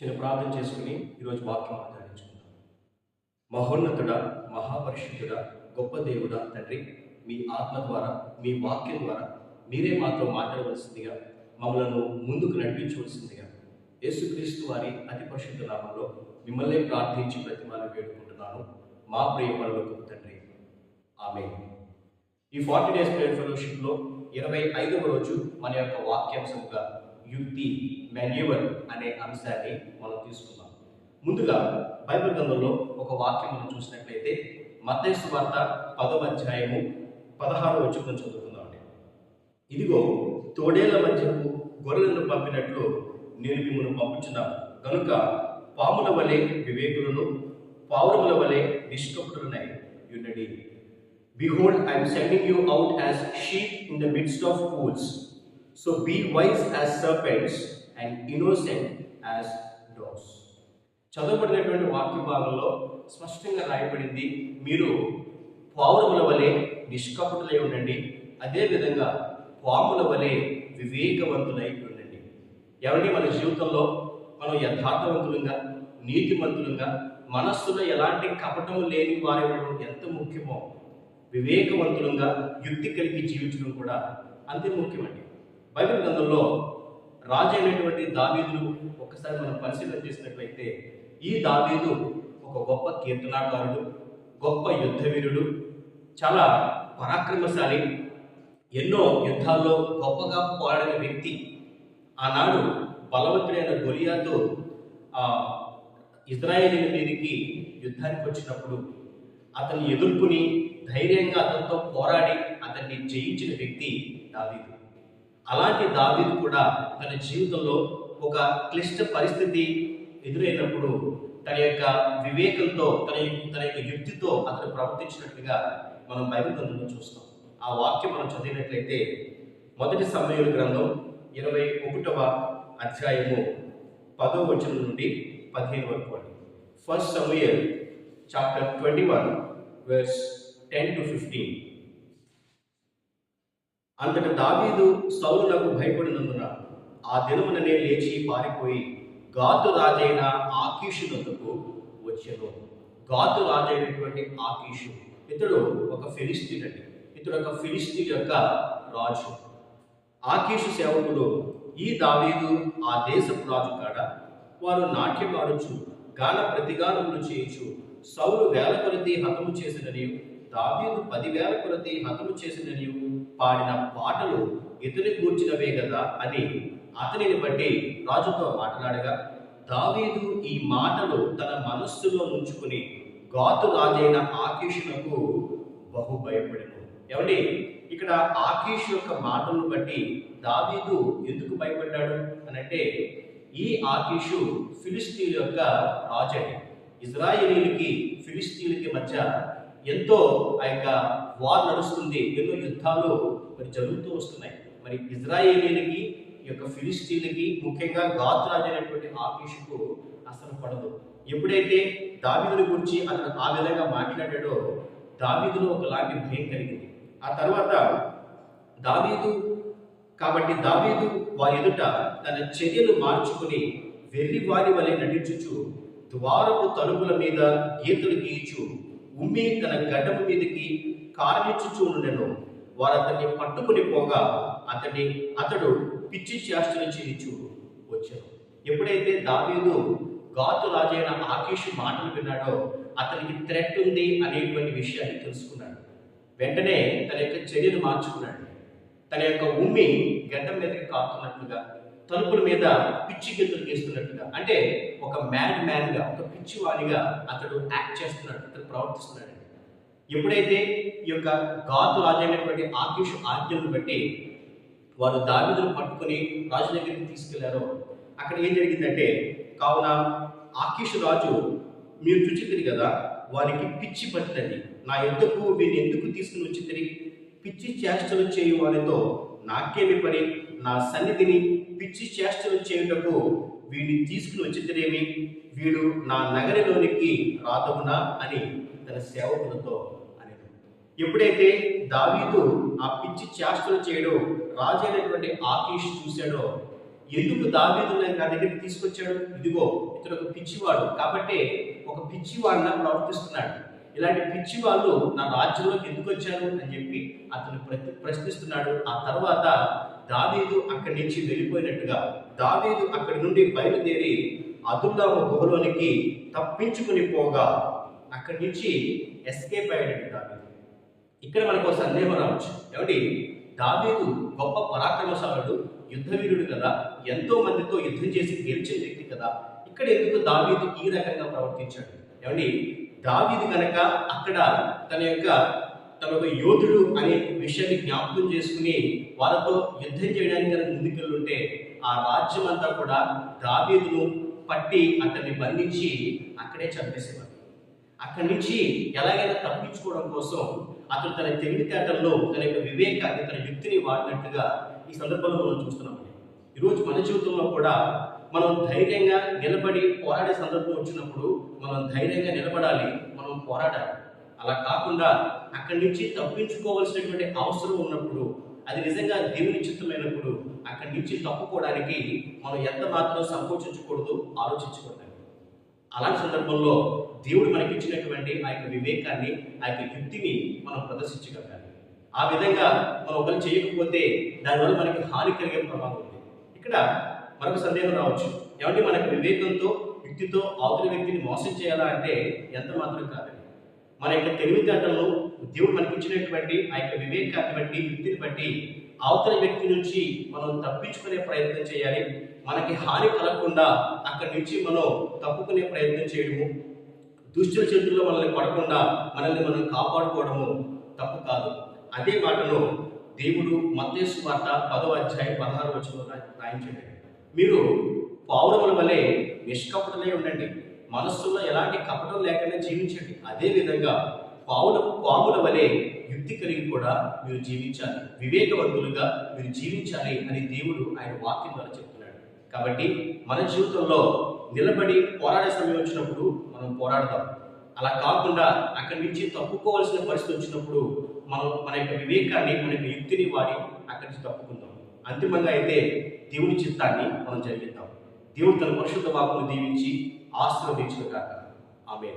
చిన్న ప్రార్థన చేసుకుని ఈరోజు వాక్యం ఆధారించుకుందాం మహోన్నతుడ మహాపరిశుద్ధుడ గొప్ప దేవుడ తండ్రి మీ ఆత్మ ద్వారా మీ వాక్యం ద్వారా మీరే మాతో మాట్లాడవలసిందిగా మమ్మలను ముందుకు నడిపించవలసిందిగా యేసుక్రీస్తు వారి అతి పరిశుద్ధ నామంలో మిమ్మల్ని ప్రార్థించి ప్రతిమాలు వేడుకుంటున్నాను. మా ప్రియ తండ్రి. ఆమె ఈ ఫార్టీ డేస్ ప్రేయర్ ఫెలోషిప్లో ఇరవై ఐదవ రోజు మన యొక్క వాక్యాంశంగా యుక్తి మెన్యువల్ అనే అంశాన్ని మనం తీసుకుందాం. ముందుగా బైబిల్ గ్రంథంలో ఒక వాక్యం మనం చూసినట్లయితే మతేసు వార్త పదవ అధ్యాయము పదహారు వచ్చిన చదువుకుందామండి. ఇదిగో తోడేళ్ళ మధ్యకు గొర్రెలను పంపినట్లు నేను మిమ్మల్ని పంపుచున్నాను. కనుక పాముల వలె వివేకులను పావురముల వలె నిష్కపుడునై యున్నడి behold I'm sending you out as sheep in the the of of. So be wise as serpents and innocent as dogs. చదవబడినటువంటి వాక్య భాగంలో స్పష్టంగా రాయబడింది మీరు పావురముల వలె నిష్కపటులై ఉండండి. అదేవిధంగా పాముల వలె వివేకవంతులై ఉండండి. ఎవరి మన జీవితంలో మనం యథార్థవంతులుగా నీతిమంతులుగా మనస్సులో ఎలాంటి కపటము లేని వారి ఉండడం ఎంత ముఖ్యమో వివేకవంతులుగా యుక్తి కలిగి జీవించడం కూడా అంతే ముఖ్యమండి. బైబిల్ గ్రంథంలో రాజు అయినటువంటి దావీదును ఒకసారి మనం పరిశీలన చేసినట్లయితే ఈ దావీదు ఒక గొప్ప కీర్తనాకారుడు గొప్ప యుద్ధవీరుడు చాలా పరాక్రమశాలి ఎన్నో యుద్ధాల్లో గొప్పగా పోరాడిన వ్యక్తి. ఆనాడు బలవంతుడైన గొలియాతో ఆ ఇజ్రాయేలీల మీదకి యుద్ధానికి వచ్చినప్పుడు అతన్ని ఎదుర్కొని ధైర్యంగా అతనితో పోరాడి అతన్ని జయించిన వ్యక్తి దావీదు. అలాంటి దావీదు కూడా తన జీవితంలో ఒక క్లిష్ట పరిస్థితి ఎదురైనప్పుడు తన యొక్క వివేకంతో తన తన యొక్క యుక్తితో అతను ప్రవర్తించినట్లుగా మనం బైబిల్ గ్రంథంలో చూస్తాం. ఆ వాక్యం మనం చదివినట్లయితే మొదటి సమయంలో గ్రంథం ఇరవై ఒకటవ అధ్యాయము పదో వచనం నుండి పదిహేను వరకు అండి. First Samuel chapter twenty one verse ten to fifteen అంతట దావీదు సౌలునకు భయపడినందున ఆ దినముననే లేచి పారిపోయి గాతు రాజైన ఆకీషు వచ్చాను. గాతు రాజైనటువంటి ఆకీషు ఇతడు ఒక ఫిలిస్తీన్ అండి ఇతడు ఒక ఫిలిస్తీన్ యొక్క రాజు. ఆకీషు సేవకుడు ఈ దావీదు ఆ దేశపు రాజు కాడ? వారు నాట్యమాడుచు గాన ప్రతిగానములు చేయుచు సౌలు వేల కొలది హతము చేసినని దావీదు పదివేల కొలది హతము చేసినని పాడిన పాటలు ఇతని కూర్చినవే కదా అని అతనిని బట్టి రాజుతో మాట్లాడగా దావీదు ఈ మాటలు తన మనస్సులో ఉంచుకుని గాతు రాజైన ఆకీషునకు బహు భయపడను ఏమండి ఇక్కడ ఆకీష్ యొక్క మాటలను బట్టి దావీదు ఎందుకు భయపడ్డాడు అని అంటే ఈ ఆకీషు ఫిలిస్తీన్ యొక్క రాజండి ఇజ్రాయేలీలకి ఫిలిస్తీన్కి మధ్య ఎంతో ఆ యొక్క వార్ నడుస్తుంది ఎన్నో యుద్ధాలు మరి జరుగుతూ వస్తున్నాయి. మరి ఇజ్రాయేలీలకి ఈ యొక్క ఫిలిస్టీన్లకి ముఖ్యంగా గాత్ రాజు అనేటువంటి ఆకీషుకు అసలు పడదు. ఎప్పుడైతే దావీదుని గురించి అతను ఆ విధంగా మాట్లాడాడో దావీదులో ఒకలాంటి భయం కలిగింది. ఆ తర్వాత దావీదు కాబట్టి దావీదు వారి ఎదుట తన చర్యలు మార్చుకుని వెర్రి వారి వలె నటించుచు ద్వారపు తలుపుల మీద గీతలు గీయచు ఉమ్మి తన గడ్డము మీదకి కారణించుచు ఉండెను. వారు అతన్ని పట్టుకుని పోగా అతన్ని అతడు పిచ్చి చేష్టలు చేయించు వచ్చాను. ఎప్పుడైతే దావీదు గాతు రాజైన ఆకీషు మాటలు విన్నాడో అతనికి థ్రెట్ ఉంది అనేటువంటి విషయాన్ని తెలుసుకున్నాడు. వెంటనే తన యొక్క చర్యను మార్చుకున్నాడు. తన యొక్క ఉమ్మి గడ్డం మీదకి కాకున్నట్లుగా తలుపుల మీద పిచ్చి గెంతులు గీస్తున్నట్టుగా. అంటే ఒక మ్యాన్ మ్యాన్గా ఒక పిచ్చివాడిగా అతడు యాక్ట్ చేస్తున్నాడు అతడు ప్రవర్తిస్తున్నాడు. ఎప్పుడైతే ఈ యొక్క గాతు రాజైనటువంటి ఆకీష్ ఆజ్ఞలను బట్టి వారు దావిదులు పట్టుకుని రాజు దగ్గరికి తీసుకెళ్ళారో అక్కడ ఏం జరిగిందంటే కావున ఆకీషు రాజు మీరు చూచిద్దరు కదా వారికి పిచ్చి పట్టినది. నా ఎందుకు వీరిని ఎందుకు తీసుకుని వచ్చింది పిచ్చి చేష్టలు చేయు వారితో నాకేమి పని? నా సన్నిధిని పిచ్చి చేష్టలు చేయుటకు వీడిని తీసుకుని వచ్చితేనేమి వీడు నా నగరిలోనికి రాదవునా అని తన సేవకులతో అనేది ఎప్పుడైతే దావీదు ఆ పిచ్చి చేష్టలు చేయడం రాజైనటువంటి ఆకీష్ చూశాడో ఎందుకు దావీదు నా దగ్గరికి తీసుకొచ్చాడు? ఇదిగో ఇతడు ఒక పిచ్చివాడు కాబట్టి ఒక పిచ్చివాడిన ప్రవర్తిస్తున్నాడు. ఇలాంటి పిచ్చి వాళ్ళు నా రాజ్యంలోకి ఎందుకు వచ్చారు? అని చెప్పి అతను ప్రతి ప్రశ్నిస్తున్నాడు. ఆ తర్వాత దావీదు అక్కడి నుంచి వెళ్ళిపోయినట్టుగా దావీదు అక్కడి నుండి బయలుదేరి అదుల్లాము గుహలోనికి తప్పించుకుని పోగా అక్కడి నుంచి ఎస్కేప్ అయ్యాడు దావీదు. ఇక్కడ మనకు సందేహం రావచ్చు. ఏమిటి దావీదు గొప్ప పరాక్రమశాలుడు యుద్ధవీరుడు కదా. ఎంతో మందితో యుద్ధం చేసి గెలిచిన వ్యక్తి కదా. ఇక్కడ ఎందుకు దావీదు ఈ రకంగా ప్రవర్తించాడు? ఏమండి? దావీదు కనుక అక్కడ తన యొక్క తన యోధుడు అనే విషయాన్ని జ్ఞాపకం చేసుకుని వాళ్ళతో యుద్ధం చేయడానికి కనుక ముందుకెళ్ళుంటే ఆ రాజ్యం అంతా కూడా దావీదును పట్టి అతన్ని బంధించి అక్కడే చంపేసేవారు అక్కడి నుంచి ఎలాగైనా తప్పించుకోవడం కోసం అతను తన తెలివితేటల్లో తన యొక్క వివేకాన్ని తన యుక్తిని వాడినట్టుగా ఈ సందర్భంలో మనం చూస్తున్నాం. ఈరోజు మన జీవితంలో కూడా మనం ధైర్యంగా నిలబడి పోరాడే సందర్భం వచ్చినప్పుడు మనం ధైర్యంగా నిలబడాలి మనం పోరాడాలి. అలా కాకుండా అక్కడి నుంచి తప్పించుకోవాల్సినటువంటి అవసరం ఉన్నప్పుడు అది నిజంగా దేవుని చిత్తమైనప్పుడు అక్కడి నుంచి తప్పుకోవడానికి మనం ఎంత మాత్రం సంకోచించకూడదు ఆలోచించకూడదు అలాంటి సందర్భంలో దేవుడు మనకి ఇచ్చినటువంటి ఆ యొక్క వివేకాన్ని ఆ యొక్క యుక్తిని మనం ప్రదర్శించగలగాలి. ఆ విధంగా మనం ఒకరు చేయకపోతే దానివల్ల మనకి హాని కలిగే ప్రమాదం ఉంది. ఇక్కడ మరొక సందేహం రావచ్చు. ఏమంటే మనకు వివేకంతో యుక్తితో అవతల వ్యక్తిని మోసం చేయాలా అంటే ఎంత మాత్రం కాదు మన యొక్క తెలివితేటల్లో దేవుడు మనకి ఆ యొక్క వివేకాన్ని బట్టి యుక్తిని బట్టి అవతల వ్యక్తి నుంచి మనం తప్పించుకునే ప్రయత్నం చేయాలి. మనకి హాని కలగకుండా అక్కడి నుంచి మనం తప్పుకునే ప్రయత్నం చేయడము దుష్టుల చేతుల్లో మనల్ని పడకుండా మనల్ని మనం కాపాడుకోవడము తప్పు కాదు. అదే మాటలో దేవుడు మత్తేసు వార్త పదో అధ్యాయం పదహారు వచ్చిన రాయించండి. మీరు పావురముల వలె నిష్కపటలే ఉండండి. మనస్సులో ఎలాంటి కపటం లేకుండా జీవించండి. అదే విధంగా పావుల పాముల వలె యుక్తి కలిగి కూడా మీరు జీవించాలి. వివేకవంతులుగా మీరు జీవించాలి అని దేవుడు ఆయన వాక్యం ద్వారా చెప్తున్నాడు. కాబట్టి మన జీవితంలో నిలబడి పోరాడే సమయం వచ్చినప్పుడు మనం పోరాడతాం. అలా కాకుండా అక్కడి నుంచి తప్పుకోవాల్సిన పరిస్థితి వచ్చినప్పుడు మనం మన యొక్క వివేకాన్ని మన యొక్క యుక్తిని వాడి అక్కడి నుంచి తప్పుకుందాం. అంతిమంగా అయితే దేవుని చిత్తాన్ని మనం జరిగిద్దాం. దేవుడు తన పరిశుద్ధ వాకును దీవించి ఆశీర్వదించిన కాక. ఆమె